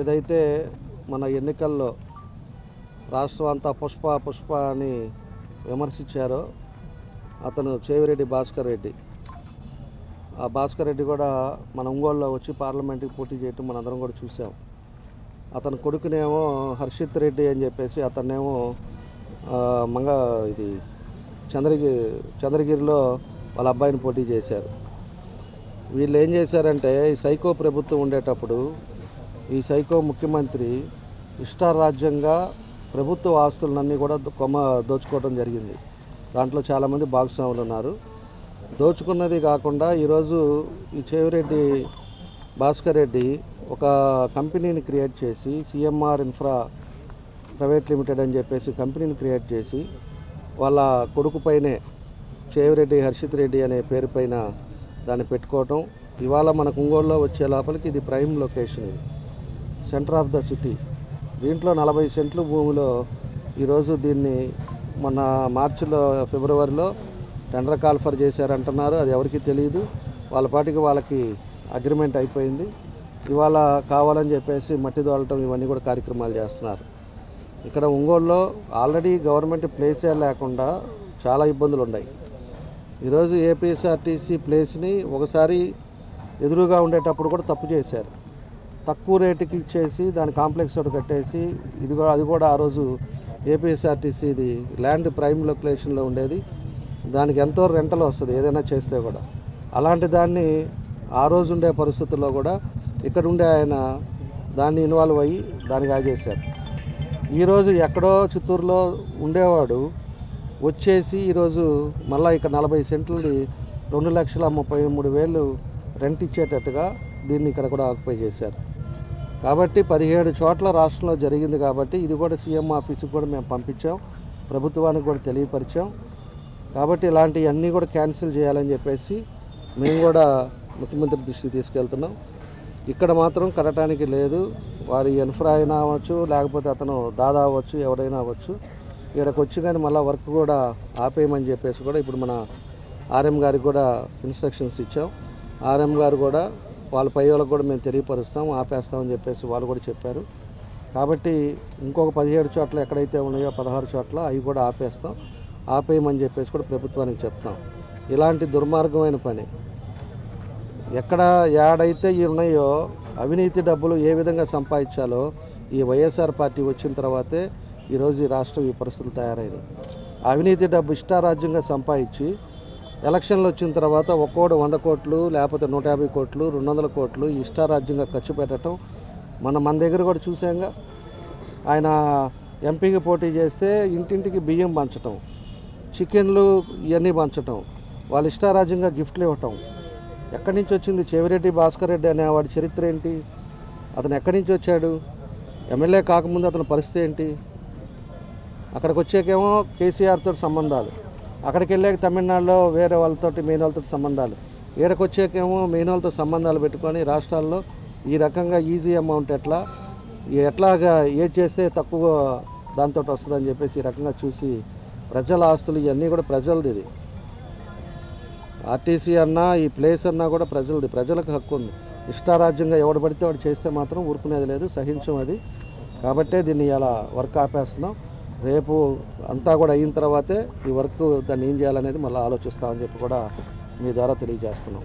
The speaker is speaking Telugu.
ఏదైతే మన ఎన్నికల్లో రాష్ట్రం అంతా పుష్ప పుష్ప అని విమర్శించారో అతను చేవిరెడ్డి భాస్కర్ రెడ్డి. ఆ భాస్కర్ రెడ్డి కూడా మన ఒంగోలులో వచ్చి పార్లమెంట్కి పోటీ చేయటం మనందరం కూడా చూసాం. అతని కొడుకునేమో హర్షిత్ రెడ్డి అని చెప్పేసి అతన్నేమో మంగ ఇది చంద్రగిరి చంద్రగిరిలో వాళ్ళ అబ్బాయిని పోటీ చేశారు. వీళ్ళు ఏం చేశారంటే ఈ సైకో ప్రభుత్వం ఉండేటప్పుడు ఈ సైకో ముఖ్యమంత్రి ఇష్టారాజ్యంగా ప్రభుత్వ ఆస్తులన్నీ కూడా కొమ్మ దోచుకోవడం జరిగింది. దాంట్లో చాలామంది భాగస్వాములు ఉన్నారు. దోచుకున్నది కాకుండా ఈరోజు ఈ చేవిరెడ్డి భాస్కర్ రెడ్డి ఒక కంపెనీని క్రియేట్ చేసి సిఎంఆర్ ఇన్ఫ్రా ప్రైవేట్ లిమిటెడ్ అని చెప్పేసి కంపెనీని క్రియేట్ చేసి వాళ్ళ కొడుకు పైనే చేవిరెడ్డి హర్షిత్ రెడ్డి అనే పేరు పైన దాన్ని పెట్టుకోవటం ఇవాళ మన కుంగోళ్ళలో వచ్చే లోపలికి ఇది ప్రైమ్ లొకేషన్ ఇది. సెంటర్ ఆఫ్ ద సిటీ దీంట్లో నలభై సెంట్లు భూమిలో ఈరోజు దీన్ని మొన్న మార్చిలో ఫిబ్రవరిలో టెండర్ కాల్ఫర్ చేశారంటున్నారు. అది ఎవరికి తెలియదు. వాళ్ళ పాటికి వాళ్ళకి అగ్రిమెంట్ అయిపోయింది. ఇవాళ కావాలని చెప్పేసి మట్టి దోలటం ఇవన్నీ కూడా కార్యక్రమాలు చేస్తున్నారు. ఇక్కడ ఒంగోలులో ఆల్రెడీ గవర్నమెంట్ ప్లేసే లేకుండా చాలా ఇబ్బందులు ఉన్నాయి. ఈరోజు ఏపీఎస్ఆర్టీసీ ప్లేస్ని ఒకసారి ఎదురుగా ఉండేటప్పుడు కూడా తప్పు చేశారు. తక్కువ రేటుకి ఇచ్చేసి దాని కాంప్లెక్స్ ఒకటి కట్టేసి ఇది కూడా అది కూడా ఆ రోజు ఏపీఎస్ఆర్టీసీది ల్యాండ్ ప్రైమ్ లొకేషన్లో ఉండేది. దానికి ఎంతో రెంటలు వస్తుంది ఏదైనా చేస్తే కూడా. అలాంటి దాన్ని ఆ రోజు ఉండే పరిస్థితుల్లో కూడా ఇక్కడ ఉండే ఆయన దాన్ని ఇన్వాల్వ్ అయ్యి దానికి ఆగేశారు. ఈరోజు ఎక్కడో చిత్తూరులో ఉండేవాడు వచ్చేసి ఈరోజు మళ్ళీ ఇక్కడ నలభై సెంట్లది రెండు లక్షల ముప్పై మూడు వేలు రెంట్ ఇచ్చేటట్టుగా దీన్ని ఇక్కడ కూడా ఆక్యుపై చేశారు. కాబట్టి పదిహేడు చోట్ల రాష్ట్రంలో జరిగింది కాబట్టి ఇది కూడా సీఎం ఆఫీస్కి కూడా మేము పంపించాం. ప్రభుత్వానికి కూడా తెలియపరిచాం. కాబట్టి ఇలాంటివన్నీ కూడా క్యాన్సిల్ చేయాలని చెప్పేసి మేము కూడా ముఖ్యమంత్రి దృష్టికి తీసుకెళ్తున్నాం. ఇక్కడ మాత్రం కట్టడానికి లేదు. వారి ఎన్ఫ్రా అయినా అవ్వచ్చు లేకపోతే అతను దాదా అవ్వచ్చు ఎవడైనా అవ్వచ్చు. ఇక్కడికి వచ్చి కానీ మళ్ళీ వర్క్ కూడా ఆపేయమని చెప్పేసి కూడా ఇప్పుడు మన ఆర్ఎం గారికి కూడా ఇన్స్ట్రక్షన్స్ ఇచ్చాం. ఆర్ఎం గారు కూడా వాళ్ళ పై వాళ్ళకి కూడా మేము తెలియపరుస్తాం ఆపేస్తామని చెప్పేసి వాళ్ళు కూడా చెప్పారు. కాబట్టి ఇంకొక పదిహేడు చోట్ల ఎక్కడైతే ఉన్నాయో పదహారు చోట్ల అవి కూడా ఆపేస్తాం ఆపేయమని చెప్పేసి కూడా ప్రభుత్వానికి చెప్తాం. ఇలాంటి దుర్మార్గమైన పని. ఎక్కడ యాడైతే ఇవి ఉన్నాయో అవినీతి డబ్బులు ఏ విధంగా సంపాదించాలో ఈ వైఎస్ఆర్ పార్టీ వచ్చిన తర్వాతే ఈరోజు ఈ రాష్ట్రం ఈ పరిస్థితులు తయారైనవి అవినీతి డబ్బు ఇష్టారాజ్యంగా సంపాదించి ఎలక్షన్లు వచ్చిన తర్వాత ఒక్కోడు వంద కోట్లు లేకపోతే నూట యాభై కోట్లు రెండు వందల కోట్లు ఇష్టారాజ్యంగా ఖర్చు పెట్టడం మన మన దగ్గర కూడా చూసాంగా. ఆయన ఎంపీకి పోటీ చేస్తే ఇంటింటికి బియ్యం పంచటం చికెన్లు ఇవన్నీ పంచటం వాళ్ళ ఇష్టారాజ్యంగా గిఫ్ట్లు ఇవ్వటం. ఎక్కడి నుంచి వచ్చింది? చెవిరెడ్డి భాస్కర్ రెడ్డి అనేవాడి చరిత్ర ఏంటి? అతను ఎక్కడి నుంచి వచ్చాడు? ఎమ్మెల్యే కాకముందు అతని పరిస్థితి ఏంటి? అక్కడికి వచ్చాకేమో కేసీఆర్తో సంబంధాలు. అక్కడికి వెళ్ళాక తమిళనాడులో వేరే వాళ్ళతోటి మెయిన్ వాళ్ళతో సంబంధాలు. ఈడకి వచ్చాకేమో మెయిన్ వాళ్ళతో సంబంధాలు పెట్టుకొని రాష్ట్రాల్లో ఈ రకంగా ఈజీ అమౌంట్ ఎట్లా ఎట్లాగా ఏది చేస్తే తక్కువ దాంతో వస్తుందని చెప్పేసి ఈ రకంగా చూసి ప్రజల ఆస్తులు ఇవన్నీ కూడా ప్రజలది ఇది. ఆర్టీసీ అన్నా ఈ ప్లేస్ అన్నా కూడా ప్రజలది ప్రజలకు హక్కు ఉంది. ఇష్టారాజ్యంగా ఎవడు పడితే వాడు చేస్తే మాత్రం ఊరుకునేది లేదు సహించం అది. కాబట్టే దీన్ని ఇలా వర్క్ ఆపేస్తున్నాం. రేపు అంతా కూడా అయిన తర్వాతే ఈ వర్క్ దాన్ని ఏం చేయాలనేది మళ్ళీ ఆలోచిస్తామని చెప్పి కూడా మీ ద్వారా తెలియజేస్తున్నాం.